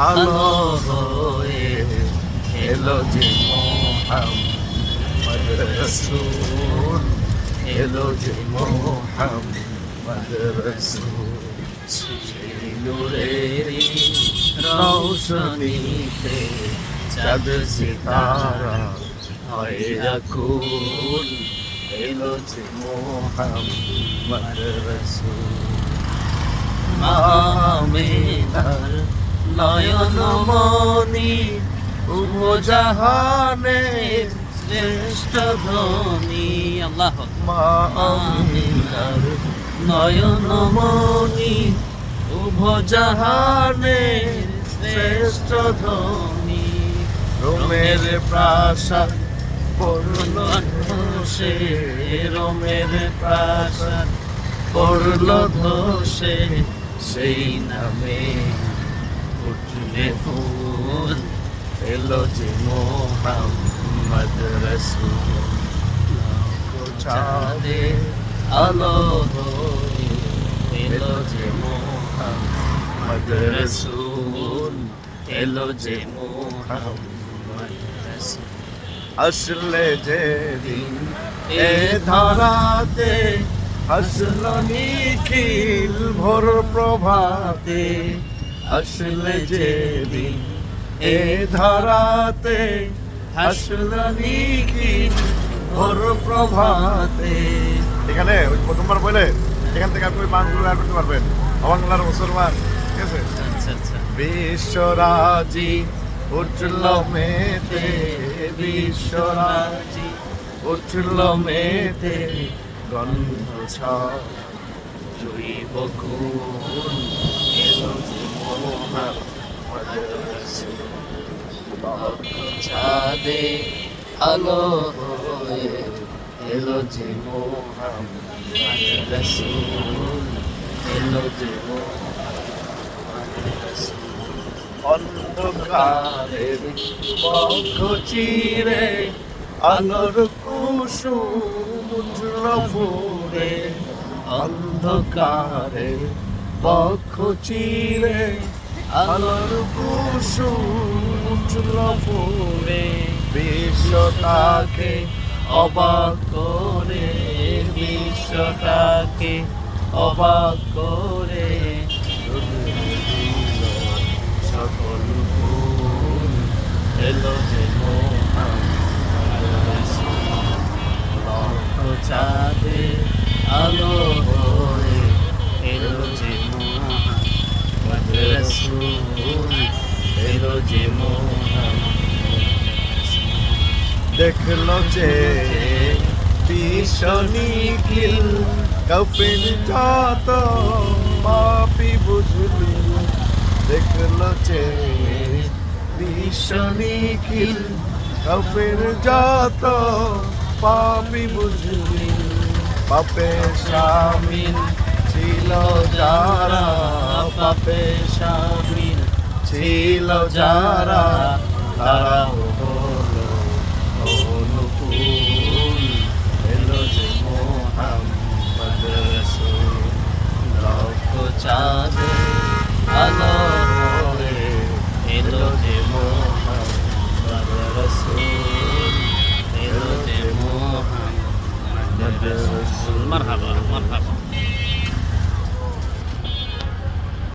আলো হয়ে এলো যে মোহাম্মদ রসুল এলো যে মোহাম্মদ রসুল সেই নূরেরই রৌশনীতে চাঁদ সিতারা হয় রাকুল এলো যে মোহাম্মদ রসুল মামেনার নয়ন মনি উপজাহানের শ্রেষ্ঠ ধ্বনি আল্লাহ। নয়ন মনি উভজাহানের শ্রেষ্ঠ ধ্বনি রোমের প্রাসাদ পড়ল ধসে রোমের প্রাসাদ পড়ল ধসে সেই নামে ফুল এলো যে মোহাম্মদ রসুল চাঁদে আলো এলো যে মোহাম্মদ রসুল এলো যে মোহাম্মদ রসুল আসলে যে দিন এ ধরাতে আসল নিখিল ভোর প্রভাতে। আসলে যেদিন এ ধরাতে আসল নিখিল ভোর প্রভাতে। এখানে ওই প্রথমবার বলে এখান থেকে আপনি বাংলা অ্যাড করতে পারবেন। বাংলার মুসলমান ঠিক আছে? আচ্ছা আচ্ছা। বিশ্বরাজি উঠল মেতে বিশ্বরাজি উঠল মেতে গন্ধ জৈব গুণ চাঁদে আলো হয়ে এলো যে এলো যে অন্ধকারের পক্ষ চিরে আলোর কুসুম ফুরে অন্ধকারের চিরে আলোর কুসুম উঠল ফুরে বিশ্বটাকে অবাক করে বিশ্বটাকে অবাক করে। এলো যে। দেখল যে ভীষণিখিল কফিন যত পাপি বুঝলি। দেখল যে ভীষণিখিল কফিন যত পাপি বুঝলি। পাপে শামিল ছিল যারা পাপে শামিল ছিল যারা তারা হলো অনুকূল, এলো যে মোহাম্মদ রসুল লক্ষ চাঁদে আলো হয়ে এলো যে মোহাম্মদ মারহাবা মারহাবা।